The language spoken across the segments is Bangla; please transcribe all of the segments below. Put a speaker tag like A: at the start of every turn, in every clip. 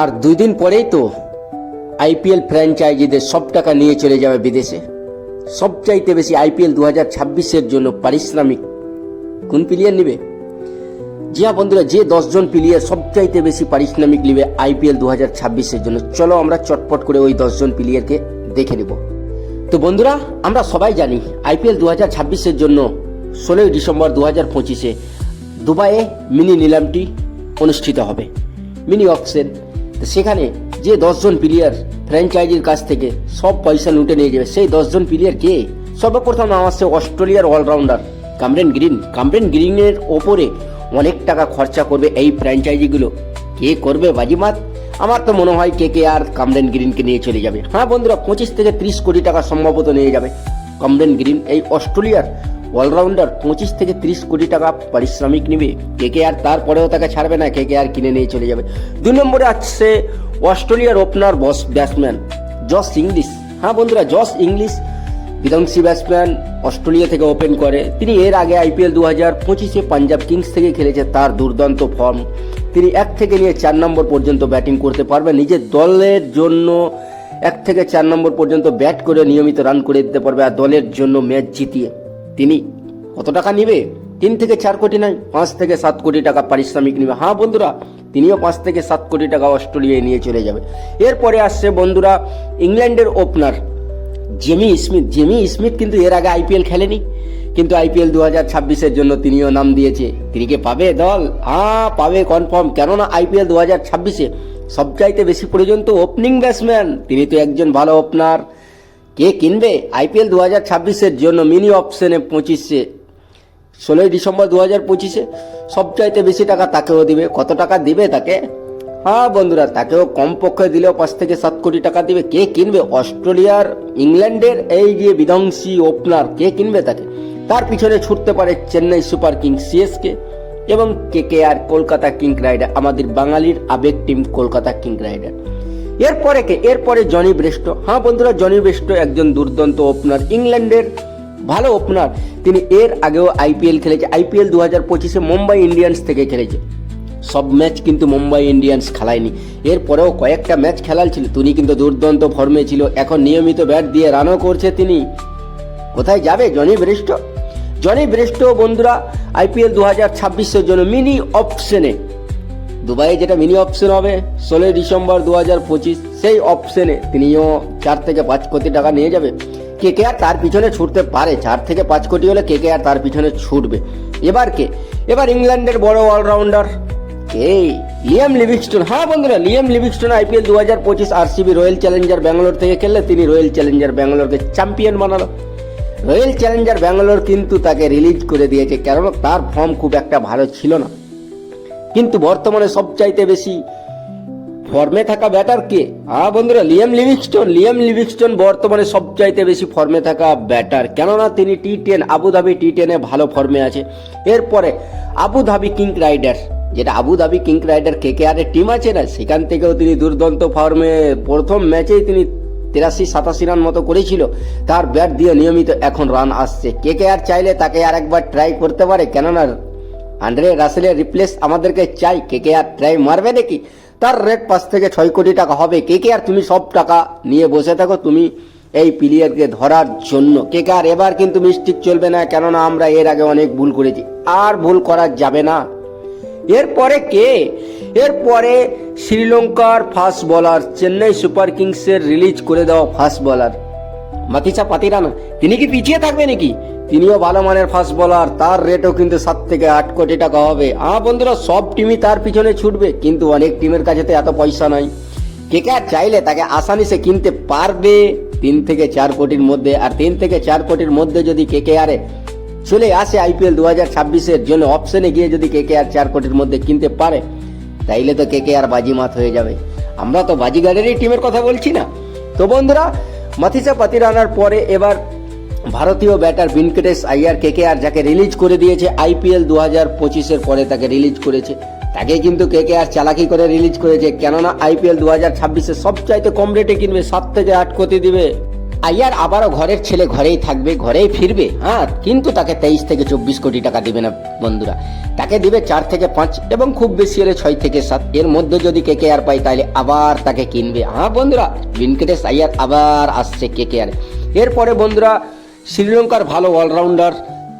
A: আর দুই দিন পরেই তো আইপিএল ফ্র্যাঞ্চাইজিদের সব টাকা নিয়ে চলে যাবে বিদেশে। সবচাইতে বেশি আইপিএল দু হাজার ছাব্বিশের জন্য পারিশ্রমিক। কোন প্লেয়ার নেবে? জি হ্যাঁ বন্ধুরা, যে দশজন প্লেয়ার সবচাইতে বেশি পারিশ্রমিক নেবে আইপিএল দু হাজার ছাব্বিশের জন্য, চলো আমরা চটপট করে ওই দশজন প্লেয়ারকে দেখে নেব। তো বন্ধুরা, আমরা সবাই জানি আইপিএল দু হাজার ছাব্বিশের জন্য ষোলোই ডিসেম্বর দু হাজার পঁচিশে দুবাইয়ে মিনি নিলামটি অনুষ্ঠিত হবে। মিনি অকশন সেখানে যে দশজন প্লেয়ার ফ্র্যাঞ্চাইজির কাছ থেকে সব পয়সা লুটে নিয়ে যাবে, সেই দশজন প্লেয়ার কে? সর্বপ্রথম সে অস্ট্রেলিয়ার অলরাউন্ডার কামরেন গ্রিন। কামরেন গ্রিনের ওপরে অনেক টাকা খরচা করবে এই ফ্র্যাঞ্চাইজিগুলো কে করবে বাজিমাত? আমার তো মনে হয় কে কে আর কামরেন গ্রিনকে নিয়ে চলে যাবে। হ্যাঁ বন্ধুরা, পঁচিশ থেকে ত্রিশ কোটি টাকা সম্ভবত নিয়ে যাবে কামরেন গ্রিন এই অস্ট্রেলিয়ার অলরাউন্ডার পঁচিশ থেকে ত্রিশ কোটি টাকা পারিশ্রমিক নেবে। কে কে আর তারপরেও তাকে ছাড়বে না কে কে আর কিনে নিয়ে চলে যাবে। দুই নম্বরে আসছে অস্ট্রেলিয়ার opener boss batsman, Josh Inglis. হ্যাঁ বন্ধুরা, জস ইংলিশ বিধ্বংসী ব্যাটসম্যান অস্ট্রেলিয়া থেকে ওপেন করে। তিনি এর আগে আইপিএল দু হাজার পঁচিশে পাঞ্জাব কিংস থেকে খেলেছে, তার দুর্দান্ত ফর্ম। তিনি এক থেকে নিয়ে চার নম্বর পর্যন্ত ব্যাটিং করতে পারবেন নিজের দলের জন্য এক থেকে চার নম্বর পর্যন্ত ব্যাট করে নিয়মিত রান করে দিতে পারবে, আর দলের জন্য ম্যাচ জিতিয়ে। তিনি কত টাকা নেবে? তিন থেকে চার কোটি নয়, পাঁচ থেকে সাত কোটি টাকা পারিশ্রমিক নেবে। হ্যাঁ বন্ধুরা, তিনিও পাঁচ থেকে সাত কোটি টাকা অস্ট্রেলিয়ায় নিয়ে চলে যাবে। এরপরে আসছে বন্ধুরা ইংল্যান্ডের opener Jamie Smith. Jamie Smith কিন্তু এর আগে আইপিএল খেলেনি, কিন্তু আইপিএল দু হাজার ছাব্বিশের জন্য তিনিও নাম দিয়েছে। তিনি কে পাবে দল? হ্যাঁ পাবে কনফার্ম কেননা আইপিএল দু হাজার ছাব্বিশে সবচাইতে বেশি প্রয়োজন তো ওপেনিং ব্যাটসম্যান তিনি তো একজন ভালো ওপেনার কে কিনবে? আইপিএল দু হাজার ছাব্বিশের জন্য মিনি অপশনে পঁচিশে। ষোলোই ডিসেম্বর দু হাজার পঁচিশে। সবচাইতে বেশি টাকা তাকেও দিবে। কত টাকা দিবে তাকে? হ্যাঁ বন্ধুরা, তাকেও কমপক্ষে দিলেও পাঁচ থেকে সাত কোটি টাকা দিবে। কে কিনবে? অস্ট্রেলিয়ার, ইংল্যান্ডের, এই যে বিধ্বংসী ওপেনার কে কিনবে তাকে? তার পিছনে ছুটতে পারে চেন্নাই সুপার কিং সিএসকে এবং K K R Kolkata king rider, আমাদের বাঙালির আবেগ টিম কলকাতা কিং রাইডার। এরপরে কে? এরপরে জনি ব্রেস্টো হ্যাঁ বন্ধুরা, জনি ব্রেস্টো একজন দুর্দান্ত ওপেনার ইংল্যান্ডের ভালো ওপেনার তিনি এর আগেও আইপিএল খেলেছে। আইপিএল দু হাজার পঁচিশে মুম্বাই ইন্ডিয়ান্স থেকে খেলেছে। সব ম্যাচ কিন্তু মুম্বাই ইন্ডিয়ান্স খেলায়নি। এরপরেও কয়েকটা ম্যাচ খেলাল ছিল তিনি কিন্তু দুর্দান্ত ফর্মে ছিল। এখন নিয়মিত ব্যাট দিয়ে রানও করছে তিনি। কোথায় যাবে জনি ব্রেস্ট জনি ব্রেস্ট বন্ধুরা আইপিএল দু হাজার ছাব্বিশের জন্য মিনি অপশনে দুবাইয়ে যেটা মিনি অপশন হবে, ষোলোই ডিসেম্বর দু হাজার পঁচিশ, সেই অপশনে তিনিও চার থেকে পাঁচ কোটি টাকা নিয়ে যাবে। কে কে আর তার পিছনে ছুটতে পারে, চার থেকে পাঁচ কোটি হলে কে কে আর তার পিছনে ছুটবে? এবার কে? এবার ইংল্যান্ডের বড় অলরাউন্ডার কে? Liam Livingstone. হ্যাঁ বন্ধুরা, লিয়াম লিভিংস্টোন আইপিএল দু হাজার পঁচিশ আরসিবি রয়্যাল চ্যালেঞ্জার ব্যাঙ্গালোর থেকে খেললে তিনি রয়্যাল চ্যালেঞ্জার ব্যাঙ্গালোরকে চ্যাম্পিয়ন বানালো। রয়্যাল চ্যালেঞ্জার ব্যাঙ্গালোর কিন্তু তাকে রিলিজ করে দিয়েছে কারণ তার ফর্ম খুব একটা ভালো ছিল না। কিন্তু বর্তমানে সবচাইতে বেশি ফর্মে থাকা ব্যাটার কে? হ্যাঁ বন্ধুরা লিয়াম লিভিংস্টোন লিয়াম লিভিংস্টোন বর্তমানে সবচাইতে বেশি ফর্মে থাকা ব্যাটার কেননা, তিনি টি টেন আবুধাবি টি টেনে ভালো ফর্মে আছে। এরপরে আবুধাবি কিং রাইডার যেটা Abu Dhabi king rider K K R team আছে না, সেখান থেকেও তিনি দুর্দান্ত ফর্মে প্রথম ম্যাচেই তিনি তিরাশি, সাতাশি রান মতো করেছিল। তার ব্যাট দিয়ে নিয়মিত এখন রান আসছে। কে কে আর চাইলে তাকে আর একবার ট্রাই করতে পারে। কেননা আন্ড্রে রাসেলের রিপ্লেস আমাদেরকে চাই। কে কে আর ট্রাই মারবে নাকি? তার রেট পাঁচ থেকে ছয় কোটি টাকা হবে। কে কে আর তুমি সব টাকা নিয়ে বসে থাকো, তুমি এই প্লেয়ারকে ধরার জন্য। কে কে আর এবার কিন্তু মিস্টিক চলবে না, কেননা আমরা এর আগে অনেক ভুল করেছি। আর ভুল করা যাবে না। এরপরে কে? এরপরে শ্রীলঙ্কার ফাস্ট বলার চেন্নাই সুপার কিংসের রিলিজ করে দেওয়া ফাস্ট বলার মাতিসা পাতিরানা। তিনি কি পিছিয়ে থাকবে নাকি? তিনিও ভালো মানের ফাস্ট বলার তার রেটও কিন্তু সাত থেকে আট কোটি টাকা হবে। আ বন্ধুরা, সব টিমই তার পিছনে ছুটবে, কিন্তু অনেক টিমের কাছে তো এত পয়সা নাই। কে কে আর চাইলে তাকে আসানি সে কিনতে পারবে? তিন থেকে চার কোটির মধ্যে, আর তিন থেকে চার কোটির মধ্যে যদি কে আরে চলে আসে আইপিএল দু হাজার ছাব্বিশের জন্য অপশনে গিয়ে যদি কে আর চার কোটির মধ্যে কিনতে পারে, তাইলে তো কে আর বাজিমাত হয়ে যাবে। আমরা তো বাজিগারেরই টিমের কথা বলছি না। তো বন্ধুরা মাথিসা পাতিরানার পরে এবার ভারতীয় batter Venkatesh Iyer K K R যাকে রিলিজ করে দিয়েছে আইপিএল দু হাজার পঁচিশের পরে তাকে রিলিজ করেছে। তাকে কিন্তু কে কে আর চালাকি করে রিলিজ করেছে। কেননা আইপিএল দু হাজার ছাব্বিশে সবচাইতে কম রেটে কিনবে, সাত থেকে আট কোটি দিবে। আইয়ার আবারও ঘরের ছেলে ঘরেই থাকবে, ঘরেই ফিরবে। হ্যাঁ কিন্তু তাকে তেইশ থেকে চব্বিশ কোটি টাকা দিবে না বন্ধুরা। তাকে দিবে চার থেকে পাঁচ এবং খুব বেশি হলে ছয় থেকে সাত। এর মধ্যে যদি কে কে আর পাই তাহলে আবার তাকে কিনবে। হ্যাঁ বন্ধুরা ভেঙ্কটেশ আইয়ার আবার আসছে কে কে আর। এরপরে বন্ধুরা, শ্রীলঙ্কার ভালো অলরাউন্ডার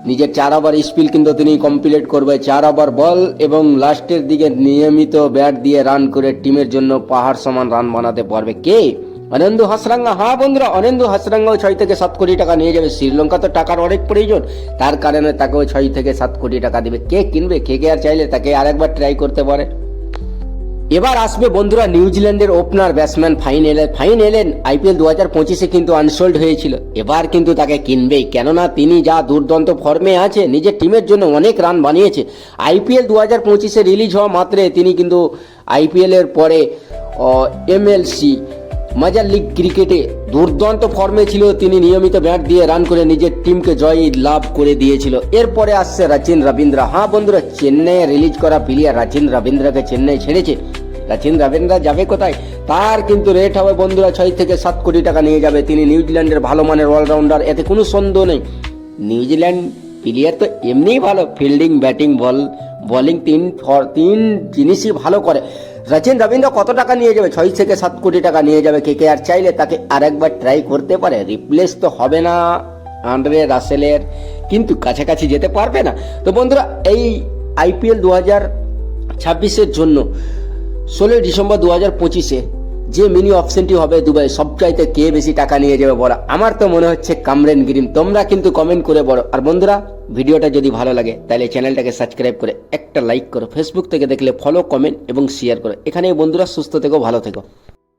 A: নিজের চার ওভার স্পিল কিন্তু তিনি কমপ্লিট করবে। চার ওভার বল এবং লাস্টের দিকে নিয়মিত ব্যাট দিয়ে রান করে টিমের জন্য পাহাড় সমান রান বানাতে পারবে। কে? অনেন্দু হাসরাঙ্গা হ্যাঁ বন্ধুরা, অনেন্দু হাসরাঙ্গাও ছয় থেকে সাত কোটি টাকা নিয়ে যাবে। শ্রীলঙ্কা তো টাকার অনেক প্রয়োজন। তার কারণে তাকেও ছয় থেকে সাত কোটি টাকা দেবে। কে কিনবে, কে কে আর চাইলে তাকে আরেকবার ট্রাই করতে পারে। এবার আসবে বন্ধুরা নিউজিল্যান্ডের opener batsman Finn Allen. Finn Allen, IPL দু হাজার পঁচিশে কিন্তু আনসোল্ড হয়েছিল। এবার কিন্তু তাকে কিনবেই। কেননা তিনি যা দুর্দান্ত ফর্মে আছে, নিজের টিমের জন্য অনেক রান বানিয়েছে। আইপিএল দু হাজার পঁচিশে রিলিজ হওয়া মাত্রে তিনি কিন্তু আইপিএলের পরে এমএলসি মাজার লিগ ক্রিকেটে দুর্দান্ত ফর্মে ছিল তিনি নিয়মিত ব্যাট দিয়ে রান করে নিজের টিমকে জয় লাভ করে দিয়েছিল। এরপরে আসছে রাচিন রবীন্দ্রা। হ্যাঁ বন্ধুরা, চেন্নাইয়ে রিলিজ করা প্লেয়ার রাচিন রবীন্দ্রাকে চেন্নাই ছেড়েছে। রাচিন রবীন্দ্রা যাবে কোথায়? তার কিন্তু রেট হবে বন্ধুরা ছয় থেকে সাত কোটি টাকা নিয়ে যাবে। তিনি নিউজিল্যান্ডের ভালো মানের অলরাউন্ডার এতে কোনো সন্দেহ নেই। নিউজিল্যান্ড প্লেয়ার তো এমনিই ভালো ফিল্ডিং ব্যাটিং বল বোলিং তিন তিন জিনিসই ভালো করে। রচিন রবীন্দ্র কত টাকা নিয়ে যাবে? ছয় থেকে সাত কোটি টাকা নিয়ে যাবে কে কে আর চাইলে তাকে আরেকবার ট্রাই করতে পারে। রিপ্লেস তো হবে না আন্ড্রে রাসেলের, কিন্তু কাছাকাছি যেতে পারবে না। তো বন্ধুরা, এই আইপিএল দু হাজার ছাব্বিশের জন্য ষোলোই ডিসেম্বর দু হাজার পঁচিশে যে মিনি অপশনটি হবে দুবাই, সবচাইতে কে বেশি টাকা নিয়ে যাবে বলো। আমার তো মনে হচ্ছে কামরেন গ্রিন তোমরা কিন্তু কমেন্ট করে বলো। আর বন্ধুরা, ভিডিওটা যদি ভালো লাগে, তাহলে চ্যানেলটাকে সাবস্ক্রাইব করে একটা লাইক করো। ফেসবুক থেকে দেখলে ফলো কমেন্ট এবং শেয়ার করো। এখানে বন্ধুরা, সুস্থ থেকো, ভালো থেকো।